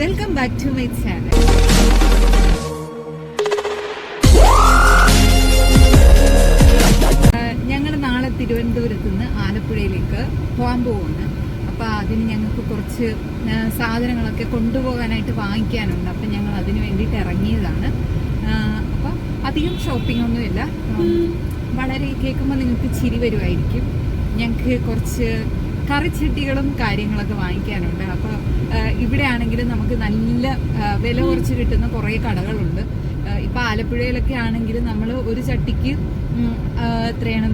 Welcome back to my channel ഞങ്ങൾ നാളെ തിരുവനന്തപുരത്ത് നിന്ന് ആലപ്പുഴയിലേക്ക് പോകാൻ പോവാണ്. അപ്പോൾ അതിന് ഞങ്ങൾക്ക് കുറച്ച് സാധനങ്ങളൊക്കെ കൊണ്ടുപോകാനായിട്ട് വാങ്ങിക്കാനുണ്ട്. അപ്പം ഞങ്ങൾ അതിന് വേണ്ടിയിട്ട് ഇറങ്ങിയതാണ്. അപ്പം അധികം ഷോപ്പിംഗ് ഒന്നുമില്ല. വളരെ കേൾക്കുമ്പോൾ നിങ്ങൾക്ക് ചിരി വരുമായിരിക്കും ഞങ്ങൾക്ക് കുറച്ച് കറിച്ചട്ടികളും കാര്യങ്ങളൊക്കെ വാങ്ങിക്കാനുണ്ട്. അപ്പോൾ ഇവിടെ ആണെങ്കിലും നമുക്ക് നല്ല വില കുറച്ച് കിട്ടുന്ന കുറേ കടകളുണ്ട്. ഇപ്പം ആലപ്പുഴയിലൊക്കെ ആണെങ്കിൽ നമ്മൾ ഒരു ചട്ടിക്ക് എത്രയാണ്?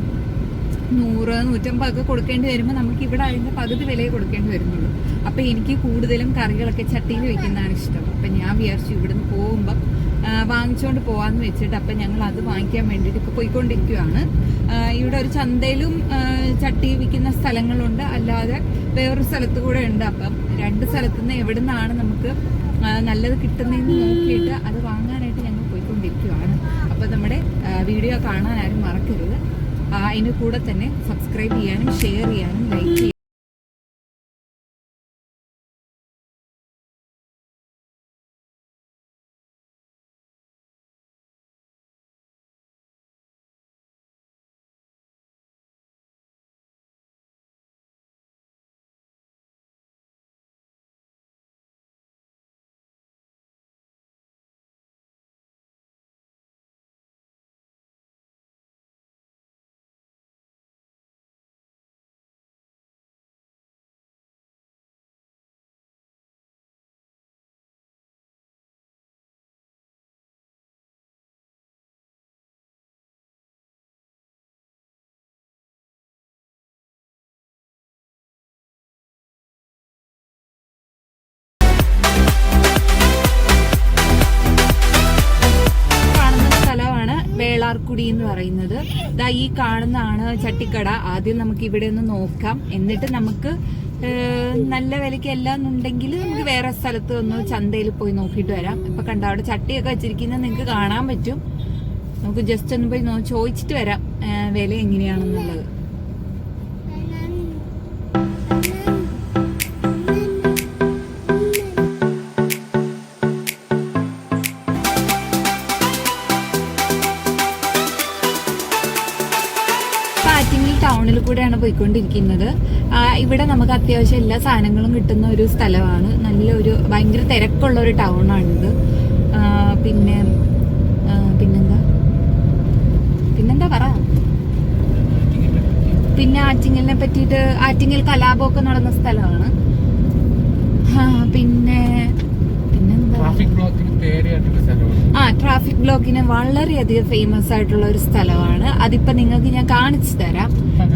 നൂറ് നൂറ്റമ്പതൊക്കെ കൊടുക്കേണ്ടി വരുമ്പോൾ നമുക്ക് ഇവിടെ അതിന്റെ പകുതി വിലയെ കൊടുക്കേണ്ടി വരുന്നുള്ളൂ. അപ്പൊ എനിക്ക് കൂടുതലും കറികളൊക്കെ ചട്ടിയിൽ വെക്കുന്നതാണ് ഇഷ്ടം. അപ്പൊ ഞാൻ വിചാരിച്ചു ഇവിടുന്ന് പോകുമ്പോൾ വാങ്ങിച്ചുകൊണ്ട് പോവാന്ന് വെച്ചിട്ട് അപ്പൊ ഞങ്ങൾ അത് വാങ്ങിക്കാൻ വേണ്ടിയിട്ട് ഇപ്പൊ പോയിക്കൊണ്ടിരിക്കുകയാണ് ഇവിടെ ഒരു ചന്തയിലും ചട്ടി വിൽക്കുന്ന സ്ഥലങ്ങളുണ്ട്. അല്ലാതെ വേറൊരു സ്ഥലത്ത് കൂടെ ഉണ്ട്. അപ്പം രണ്ട് സ്ഥലത്തു നിന്ന് എവിടെ നിന്നാണ് നമുക്ക് നല്ലത് കിട്ടുന്നതെന്ന് നോക്കിയിട്ട് അത് വാങ്ങാനായിട്ട് ഞങ്ങൾ പോയിക്കൊണ്ടിരിക്കുകയാണ് അപ്പോൾ നമ്മുടെ വീഡിയോ കാണാൻ മറക്കരുത്. അതിന് കൂടെ തന്നെ സബ്സ്ക്രൈബ് ചെയ്യാനും ഷെയർ ചെയ്യാനും ലൈക്ക് ചെയ്യാനും വേളാർക്കുടി എന്ന് പറയുന്നത്. ദാ ഈ കാണുന്നതാണ് ചട്ടിക്കട. ആദ്യം നമുക്ക് ഇവിടെ ഒന്ന് നോക്കാം. എന്നിട്ട് നമുക്ക് നല്ല വിലയ്ക്ക് എല്ലാം എന്നുണ്ടെങ്കിൽ നമുക്ക് വേറെ സ്ഥലത്ത് ഒന്ന് ചന്തയിൽ പോയി നോക്കിയിട്ട് വരാം. ഇപ്പൊ കണ്ട അവിടെ ചട്ടിയൊക്കെ വെച്ചിരിക്കുന്നത് നിങ്ങൾക്ക് കാണാൻ പറ്റും. നമുക്ക് ജസ്റ്റ് ഒന്ന് പോയി ചോദിച്ചിട്ട് വരാം വില എങ്ങനെയാണെന്നുള്ളത്. ടൗണിൽ കൂടെയാണ് പോയിക്കൊണ്ടിരിക്കുന്നത്. ഇവിടെ നമുക്ക് അത്യാവശ്യം എല്ലാ സാധനങ്ങളും കിട്ടുന്ന ഒരു സ്ഥലമാണ്. നല്ലൊരു ഭയങ്കര തിരക്കുള്ള ഒരു ടൗണാണിത് പിന്നെ പിന്നെന്താ? പിന്നെന്താ പറ? പിന്നെ ആറ്റിങ്ങലിനെ പറ്റിയിട്ട് ആറ്റിങ്ങൽ കലാപമൊക്കെ നടന്ന സ്ഥലമാണ്. പിന്നെ പിന്നെന്താ ട്രാഫിക് ബ്ലോക്കിന് പേരെയായിട്ടുള്ള സ്ഥലമാണ് ആ ട്രാഫിക് ബ്ലോക്കിന് വളരെയധികം ഫേമസ് ആയിട്ടുള്ള ഒരു സ്ഥലമാണ്. അതിപ്പോ നിങ്ങൾക്ക് ഞാൻ കാണിച്ചു തരാം.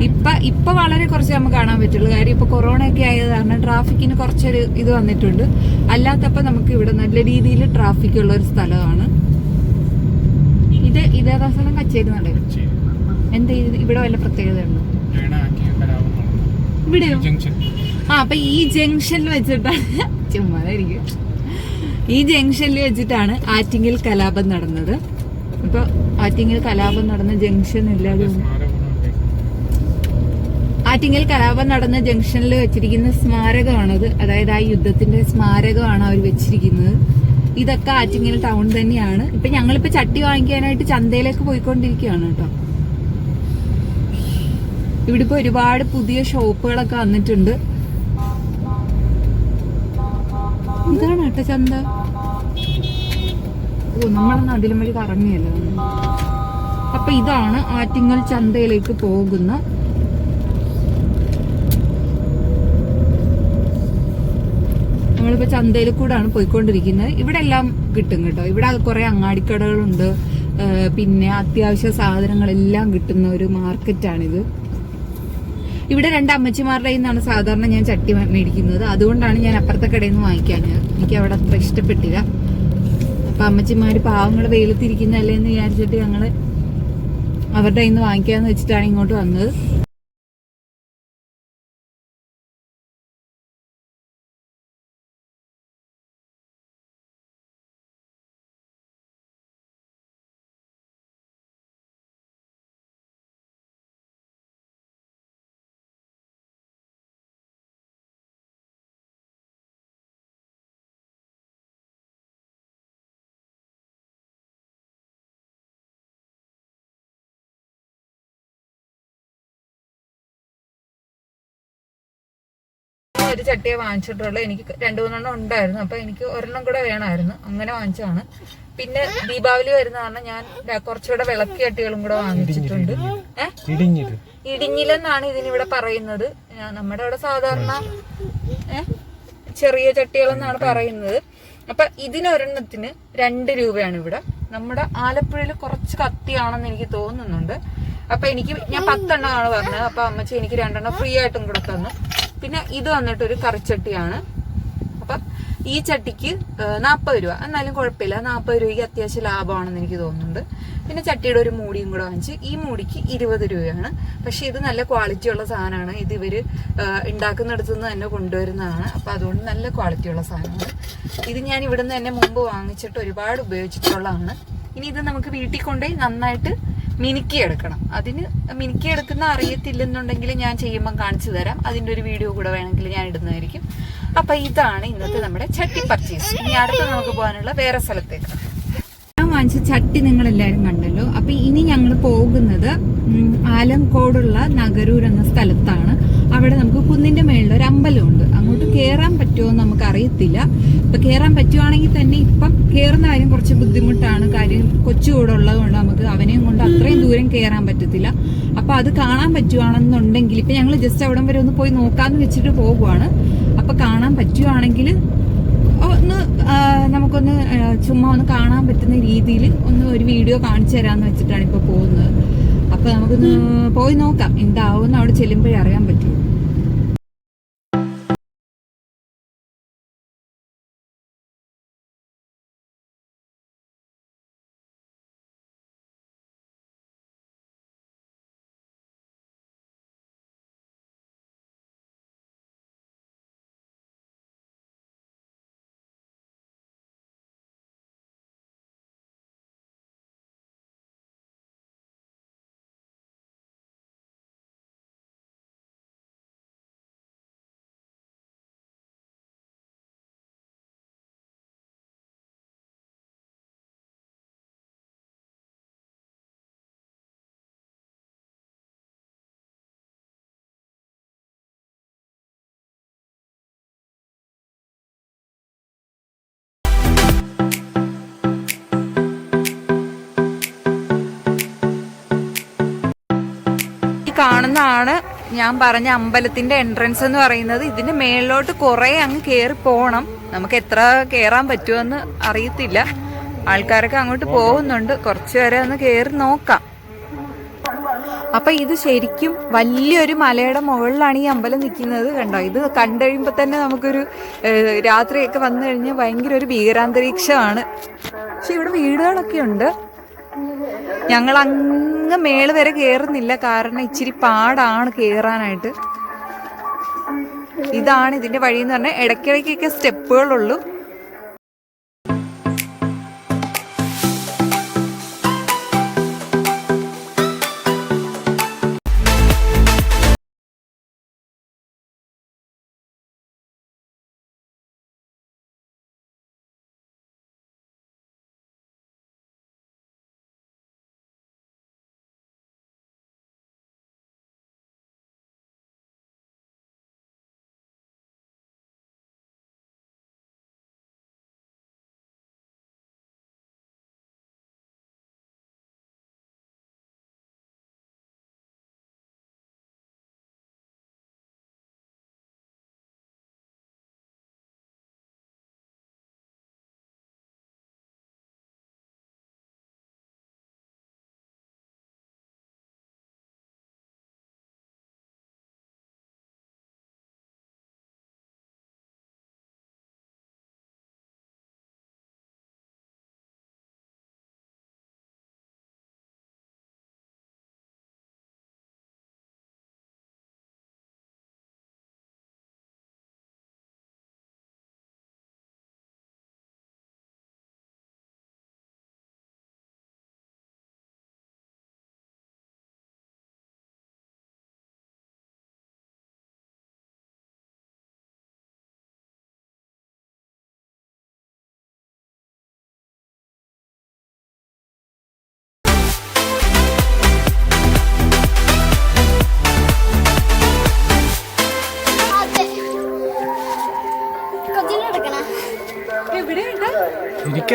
ഇപ്പൊ ഇപ്പൊ വളരെ കുറച്ച് നമുക്ക് കാണാൻ പറ്റുള്ളൂ. കാര്യം ഇപ്പൊ കൊറോണ ഒക്കെ ആയത് കാരണം ട്രാഫിക്കിന് കുറച്ചൊരു ഇത് വന്നിട്ടുണ്ട്. അല്ലാത്തപ്പോ നമുക്ക് ഇവിടെ നല്ല രീതിയിൽ ട്രാഫിക് ഉള്ള ഒരു സ്ഥലമാണ്. ഇത് ഇതേ സ്ഥലം? കച്ചേരി നടയിൽ എന്താ ഇവിടെ വല്ല പ്രത്യേകത ഉണ്ടോ ഇവിടെയോ? ആ അപ്പൊ ഈ ജംഗ്ഷനിൽ വെച്ചിട്ടാണ്. ചുമ്മാതായിരിക്കും ഈ ജംഗ്ഷനിൽ വെച്ചിട്ടാണ് ആറ്റിങ്ങൽ കലാപം നടന്നത്. അപ്പൊ ആറ്റിങ്ങൽ കലാപം നടന്ന ജംഗ്ഷൻ ഇല്ലാതെ ആറ്റിങ്ങൽ കലാപം നടന്ന ജംഗ്ഷനിൽ വെച്ചിരിക്കുന്ന സ്മാരകമാണത്. അതായത് ആ യുദ്ധത്തിന്റെ സ്മാരകമാണ് അവർ വെച്ചിരിക്കുന്നത്. ഇതൊക്കെ ആറ്റിങ്ങൽ ടൗൺ തന്നെയാണ്. ഇപ്പൊ ഞങ്ങളിപ്പോ ചട്ടി വാങ്ങിക്കാനായിട്ട് ചന്തയിലേക്ക് പോയിക്കൊണ്ടിരിക്കുകയാണ് കേട്ടോ. ഇവിടെ ഇപ്പൊ ഒരുപാട് പുതിയ ഷോപ്പുകളൊക്കെ വന്നിട്ടുണ്ട്. ഇതാണ് കേട്ടോ ചന്ത. ഓ നമ്മളന്ന് അതിലും വഴി കറങ്ങിയല്ലോ. അപ്പൊ ഇതാണ് ആറ്റിങ്ങൽ ചന്തയിലേക്ക് പോകുന്ന നമ്മളിപ്പോ ചന്തയിൽ കൂടാണ് പോയിക്കൊണ്ടിരിക്കുന്നത്. ഇവിടെ എല്ലാം കിട്ടും കേട്ടോ. ഇവിടെ കുറെ അങ്ങാടിക്കടകളുണ്ട്. പിന്നെ അത്യാവശ്യ സാധനങ്ങളെല്ലാം കിട്ടുന്ന ഒരു മാർക്കറ്റാണിത്. ഇവിടെ രണ്ട് അമ്മച്ചിമാരുടെ കയ്യിൽ നിന്നാണ് സാധാരണ ഞാൻ ചട്ടി മേടിക്കുന്നത്. അതുകൊണ്ടാണ് ഞാൻ അപ്പുറത്തെ കടയിൽ നിന്ന് വാങ്ങിക്കാൻ. എനിക്ക് അവിടെ അത്ര ഇഷ്ടപ്പെട്ടില്ല. അപ്പൊ അമ്മച്ചിമാർ പാവങ്ങൾ വെയിലത്തിരിക്കുന്നല്ലേ എന്ന് വിചാരിച്ചിട്ട് ഞങ്ങൾ അവരുടെ കയ്യിൽ നിന്ന് വാങ്ങിക്കാന്ന് വെച്ചിട്ടാണ് ഇങ്ങോട്ട് വന്നത്. ഒരു ചട്ടിയെ വാങ്ങിച്ചിട്ടുള്ളൂ. എനിക്ക് രണ്ടു മൂന്നെണ്ണം ഉണ്ടായിരുന്നു. അപ്പൊ എനിക്ക് ഒരെണ്ണം കൂടെ വേണമായിരുന്നു. അങ്ങനെ വാങ്ങിച്ചതാണ്. പിന്നെ ദീപാവലി വരുന്ന കാരണം ഞാൻ കുറച്ചുകൂടെ വിളക്ക് ചട്ടികളും കൂടെ വാങ്ങിച്ചിട്ടുണ്ട്. ഏഹ് ഇടിഞ്ഞില്ലെന്നാണ് ഇടിഞ്ഞിലെന്നാണ് ഇതിനിവിടെ പറയുന്നത്. നമ്മുടെ അവിടെ സാധാരണ ചെറിയ ചട്ടികളെന്നാണ് പറയുന്നത്. അപ്പൊ ഇതിനൊരെണ്ണത്തിന് രണ്ട് രൂപയാണ് ഇവിടെ നമ്മുടെ ആലപ്പുഴയിൽ കുറച്ച് കത്തിയാണെന്ന് എനിക്ക് തോന്നുന്നുണ്ട്. അപ്പൊ എനിക്ക് ഞാൻ പത്തെണ്ണമാണ് പറഞ്ഞത്. അപ്പൊ അമ്മച്ചി എനിക്ക് രണ്ടെണ്ണം ഫ്രീ ആയിട്ടും കൂടെ തന്നു. പിന്നെ ഇത് വന്നിട്ട് ഒരു കറിച്ചട്ടിയാണ്. അപ്പം ഈ ചട്ടിക്ക് നാൽപ്പത് രൂപ. എന്നാലും കുഴപ്പമില്ല. നാൽപ്പത് രൂപയ്ക്ക് അത്യാവശ്യം ലാഭമാണെന്ന് എനിക്ക് തോന്നുന്നുണ്ട്. പിന്നെ ചട്ടിയുടെ ഒരു മൂടിയും കൂടെ വാങ്ങിച്ച് ഈ മൂടിക്ക് ഇരുപത് രൂപയാണ്. പക്ഷെ ഇത് നല്ല ക്വാളിറ്റി ഉള്ള സാധനമാണ്. ഇത് ഇവർ ഉണ്ടാക്കുന്നിടത്തു നിന്ന് തന്നെ കൊണ്ടുവരുന്നതാണ്. അപ്പം അതുകൊണ്ട് നല്ല ക്വാളിറ്റി ഉള്ള സാധനമാണ്. ഇത് ഞാൻ ഇവിടുന്ന് തന്നെ മുമ്പ് വാങ്ങിച്ചിട്ട് ഒരുപാട് ഉപയോഗിച്ചിട്ടുള്ളതാണ്. ഇനി ഇത് നമുക്ക് വീട്ടിൽ കൊണ്ടുപോയി നന്നായിട്ട് മിനുക്കി എടുക്കണം. അതിന് മിനുക്കി എടുക്കുന്ന അറിയത്തില്ലെന്നുണ്ടെങ്കിൽ ഞാൻ ചെയ്യുമ്പം കാണിച്ചു തരാം. അതിന്റെ ഒരു വീഡിയോ കൂടെ വേണമെങ്കിൽ ഞാൻ ഇടുന്നതായിരിക്കും. അപ്പൊ ഇതാണ് ഇന്നത്തെ നമ്മുടെ ചട്ടി പർച്ചേസ് ഇനി അടുത്ത് നമുക്ക് പോകാനുള്ള വേറെ സ്ഥലത്തേക്ക്. ഞാൻ വാങ്ങിച്ച ചട്ടി നിങ്ങൾ എല്ലാവരും കണ്ടല്ലോ. അപ്പൊ ഇനി ഞങ്ങൾ പോകുന്നത് ആലംകോടുള്ള നഗരൂർ എന്ന സ്ഥലത്താണ്. അവിടെ നമുക്ക് കുന്നിന്റെ മേളിൽ ഒരു അമ്പലമുണ്ട്. കയറാൻ പറ്റുമോ എന്ന് നമുക്ക് അറിയത്തില്ല ഇപ്പൊ കയറാൻ പറ്റുവാണെങ്കിൽ തന്നെ ഇപ്പം കയറുന്ന കാര്യം കുറച്ച് ബുദ്ധിമുട്ടാണ്. കാര്യം കൊച്ചു കൂടെ ഉള്ളതുകൊണ്ട് നമുക്ക് അവനെയും കൊണ്ട് അത്രയും ദൂരം കയറാൻ പറ്റത്തില്ല. അപ്പൊ അത് കാണാൻ പറ്റുവാണെന്നുണ്ടെങ്കിൽ ഇപ്പൊ ഞങ്ങൾ ജസ്റ്റ് അവിടം വരെ ഒന്ന് പോയി നോക്കാന്ന് വെച്ചിട്ട് പോകുവാണ് അപ്പൊ കാണാൻ പറ്റുവാണെങ്കിൽ ഒന്ന് നമുക്കൊന്ന് ചുമ്മാ ഒന്ന് കാണാൻ പറ്റുന്ന രീതിയിൽ ഒന്ന് ഒരു വീഡിയോ കാണിച്ചു തരാന്ന് വെച്ചിട്ടാണ് ഇപ്പൊ പോകുന്നത്. അപ്പൊ നമുക്കൊന്ന് പോയി നോക്കാം. എന്താവും അവിടെ ചെല്ലുമ്പോഴേ അറിയാൻ പറ്റുള്ളൂ. കാണുന്നതാണ് ഞാൻ പറഞ്ഞ അമ്പലത്തിന്റെ എൻട്രൻസ് എന്ന് പറയുന്നത്. ഇതിന്റെ മേളിലോട്ട് കുറെ അങ്ങ് കയറി പോകണം നമുക്ക് എത്ര കയറാൻ പറ്റുമെന്ന് അറിയത്തില്ല. ആൾക്കാരൊക്കെ അങ്ങോട്ട് പോകുന്നുണ്ട്. കുറച്ചു വരെ ഒന്ന് കയറി നോക്കാം. അപ്പൊ ഇത് ശരിക്കും വലിയൊരു മലയുടെ മുകളിലാണ് ഈ അമ്പലം നിൽക്കുന്നത് കണ്ടോ? ഇത് കണ്ടു കഴിയുമ്പോൾ തന്നെ നമുക്കൊരു രാത്രിയൊക്കെ വന്നു കഴിഞ്ഞാൽ ഭയങ്കര ഒരു ഭീകരാന്തരീക്ഷമാണ്. പക്ഷെ ഇവിടെ വീടുകളൊക്കെ ഉണ്ട്. ഞങ്ങൾ അങ്ങ് മേൾ വരെ കയറുന്നില്ല കാരണം ഇച്ചിരി പാടാണ് കയറാനായിട്ട് ഇതാണ് ഇതിന്റെ വഴി എന്ന് പറഞ്ഞാൽ ഇടയ്ക്കിടയ്ക്കൊക്കെ സ്റ്റെപ്പുകളുള്ളൂ.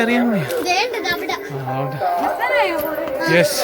എനിക്കറിയാൻ യെസ്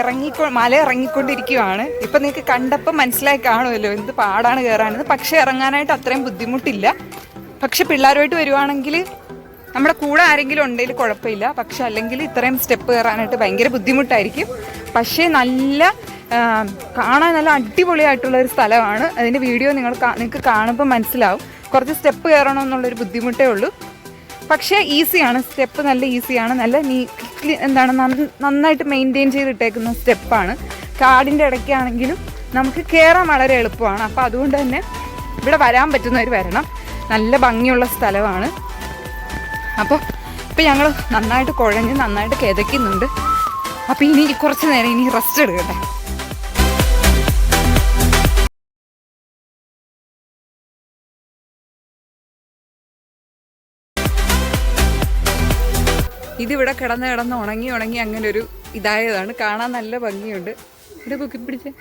ഇറങ്ങിക്കൊ മല ഇറങ്ങിക്കൊണ്ടിരിക്കുവാണ്. ഇപ്പൊ നിങ്ങൾക്ക് കണ്ടപ്പോൾ മനസ്സിലായി കാണുമല്ലോ എന്ത് പാടാണ് കയറാനെന്ന്. പക്ഷെ ഇറങ്ങാനായിട്ട് അത്രയും ബുദ്ധിമുട്ടില്ല. പക്ഷെ പിള്ളേരുമായിട്ട് വരുവാണെങ്കിൽ നമ്മുടെ കൂടെ ആരെങ്കിലും ഉണ്ടെങ്കിൽ കുഴപ്പമില്ല. പക്ഷെ അല്ലെങ്കിൽ ഇത്രയും സ്റ്റെപ്പ് കയറാനായിട്ട് ഭയങ്കര ബുദ്ധിമുട്ടായിരിക്കും. പക്ഷേ നല്ല കാണാൻ നല്ല അടിപൊളിയായിട്ടുള്ള ഒരു സ്ഥലമാണ്. അതിന്റെ വീഡിയോ നിങ്ങൾ നിങ്ങൾക്ക് കാണുമ്പോൾ മനസ്സിലാവും. കുറച്ച് സ്റ്റെപ്പ് കയറണമെന്നുള്ളൊരു ബുദ്ധിമുട്ടേ ഉള്ളൂ. പക്ഷേ ഈസിയാണ് സ്റ്റെപ്പ് നല്ല ഈസിയാണ് നല്ല നീ എന്താണ് നന്നായിട്ട് മെയിന്റെയിൻ ചെയ്തിട്ടേക്കുന്ന സ്റ്റെപ്പാണ് കാടിന്റെ ഇടയ്ക്കാണെങ്കിലും നമുക്ക് കയറാൻ വളരെ എളുപ്പമാണ്. അപ്പോൾ അതുകൊണ്ട് തന്നെ ഇവിടെ വരാൻ പറ്റുന്നവർ വരണം. നല്ല ഭംഗിയുള്ള സ്ഥലമാണ്. അപ്പോൾ ഇപ്പം ഞങ്ങൾ നന്നായിട്ട് കുഴഞ്ഞ് നന്നായിട്ട് കിതയ്ക്കുന്നുണ്ട്. അപ്പോൾ ഇനി കുറച്ച് നേരം ഇനി റെസ്റ്റ് എടുക്കട്ടെ. ഇതിവിടെ കിടന്ന് കിടന്ന് ഉണങ്ങി ഉണങ്ങി അങ്ങനെ ഒരു ഇതായതാണ്. കാണാൻ നല്ല ഭംഗിയുണ്ട്. ഇവിടെ പൊക്കി പിടിച്ചേ.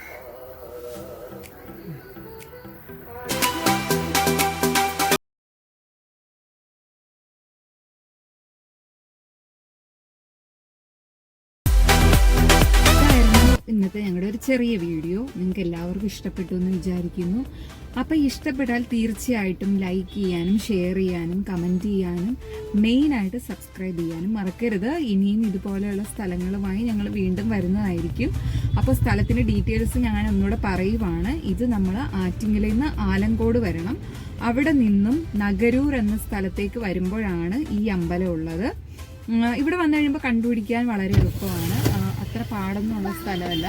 ഇന്നത്തെ ഞങ്ങളുടെ ഒരു ചെറിയ വീഡിയോ. നിങ്ങൾക്ക് എല്ലാവർക്കും ഇഷ്ടപ്പെട്ടു എന്ന് വിചാരിക്കുന്നു. അപ്പോൾ ഇഷ്ടപ്പെട്ടാൽ തീർച്ചയായിട്ടും ലൈക്ക് ചെയ്യാനും ഷെയർ ചെയ്യാനും കമന്റ് ചെയ്യാനും മെയിനായിട്ട് സബ്സ്ക്രൈബ് ചെയ്യാനും മറക്കരുത്. ഇനിയും ഇതുപോലെയുള്ള സ്ഥലങ്ങളുമായി ഞങ്ങൾ വീണ്ടും വരുന്നതായിരിക്കും. അപ്പോൾ സ്ഥലത്തിന്റെ ഡീറ്റെയിൽസ് ഞാൻ ഒന്നുകൂടെ പറയുവാണ്. ഇത് നമ്മൾ ആറ്റിങ്ങലിൽ നിന്ന് ആലങ്കോട് വരണം. അവിടെ നിന്നും നഗരൂർ എന്ന സ്ഥലത്തേക്ക് വരുമ്പോഴാണ് ഈ അമ്പലം ഉള്ളത്. ഇവിടെ വന്നു കഴിയുമ്പോൾ കണ്ടുപിടിക്കാൻ വളരെ എളുപ്പമാണ്. അത്ര പാടൊന്നുമുള്ള സ്ഥലമല്ല.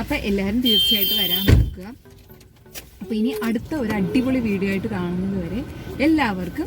അപ്പൊ എല്ലാവരും തീർച്ചയായിട്ടും വരാൻ നോക്കുക. അപ്പോൾ ഇനി അടുത്ത ഒരു അടിപൊളി വീഡിയോ ആയിട്ട് കാണുന്നത് വരെ എല്ലാവർക്കും